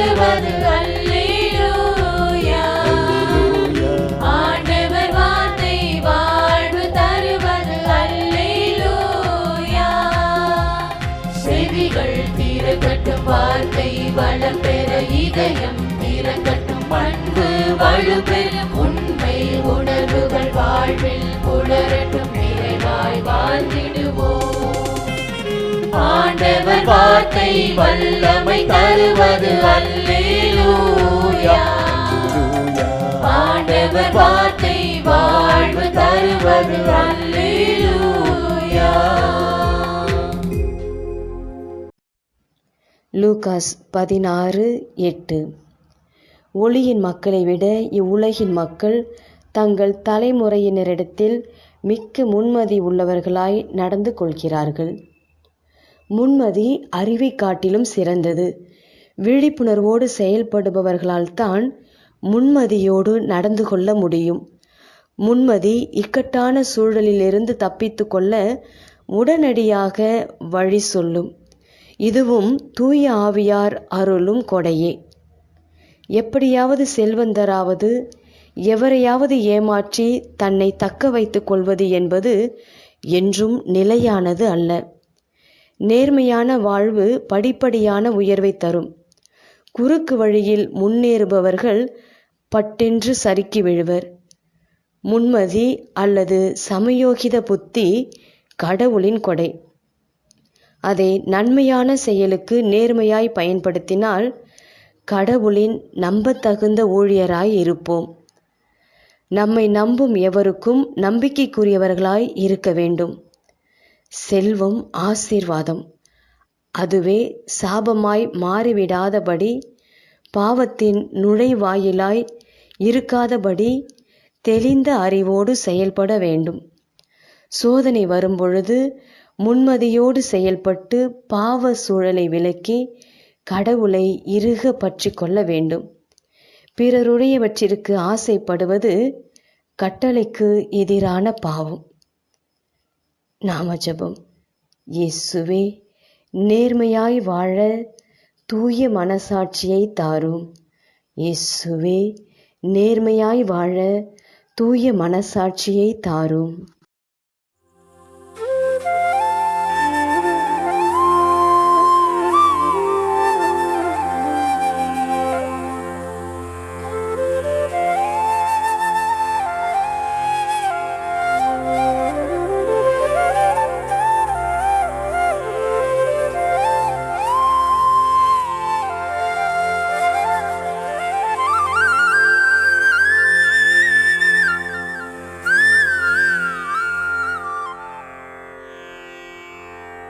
பாடுவது அல்லேலூயா. ஆண்டவர் வார்த்தை வாழ்வு தருவது அல்லேலூயா. செவிகள் திறக்கட்டும் வார்த்தை வளம் பெற இதயம் திறக்கட்டும் பண்பு வலுப்பெறும். உன் ஆண்டவர் வார்த்தை வல்லமை தருவது அல்லேலூயா. ஆண்டவர் வார்த்தை வாழ்வு தருவது அல்லேலூயா. லூகாஸ் பதினாறு எட்டு. ஒளியின் மக்களை விட இவ்வுலகின் மக்கள் தங்கள் தலைமுறையினரிடத்தில் மிக்க முன்மதி உள்ளவர்களாய் நடந்து கொள்கிறார்கள். முன்மதி அறிவை காட்டிலும் சிறந்தது. விழிப்புணர்வோடு செயல்படுபவர்களால் தான் முன்மதியோடு நடந்து கொள்ள முடியும். முன்மதி இக்கட்டான சூழலிலிருந்து தப்பித்து கொள்ள உடனடியாக வழி சொல்லும். இதுவும் தூய ஆவியார் அருளும் கொடையே. எப்படியாவது செல்வந்தராவது எவரையாவது ஏமாற்றி தன்னை தக்க வைத்துக் கொள்வது என்பது என்றும் நிலையானது அல்ல. நேர்மையான வாழ்வு படிப்படியான உயர்வை தரும். குறுக்கு வழியில் முன்னேறுபவர்கள் பட்டென்று சறுக்கி விழுவர். முன்மதி அல்லது சமயோகித புத்தி கடவுளின் கொடை. அதை நன்மையான செயலுக்கு நேர்மையாய் பயன்படுத்தினால் கடவுளின் நம்பத்தகுந்த ஊழியராய் இருப்போம். நம்மை நம்பும் எவருக்கும் நம்பிக்கைக்குரியவர்களாய் இருக்க வேண்டும். செல்வம் ஆசீர்வாதம். அதுவே சாபமாய் மாறிவிடாதபடி பாவத்தின் நுழைவாயிலாய் இருக்காதபடி தெளிந்த அறிவோடு செயல்பட வேண்டும். சோதனை வரும்பொழுது முன்மதியோடு செயல்பட்டு பாவ சூழலை விலக்கி கடவுளை இறுக பற்றி கொள்ள வேண்டும். பிறருடையவற்றிற்கு ஆசைப்படுவது கட்டளைக்கு எதிரான பாவம். நாம ஜெபம் இயேசுவே நேர்மையாய் வாழ தூய மனசாட்சியை தாரும். இயேசுவே நேர்மையாய் வாழ தூய மனசாட்சியை தாரும்.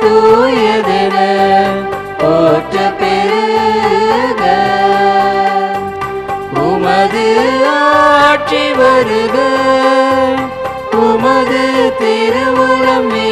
தூயதென போற்ற பெருக. உமது ஆட்சி வருக. உமது திருவுளம்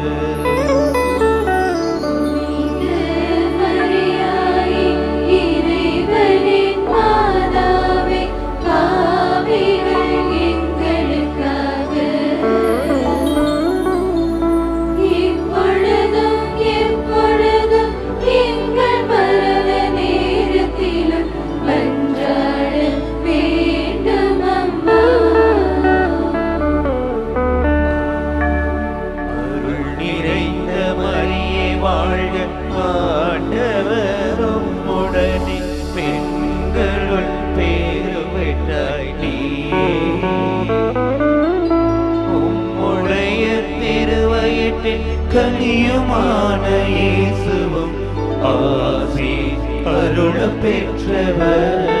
கனியுமான இயேசுவும் ஆசி அருள பெற்றவர்.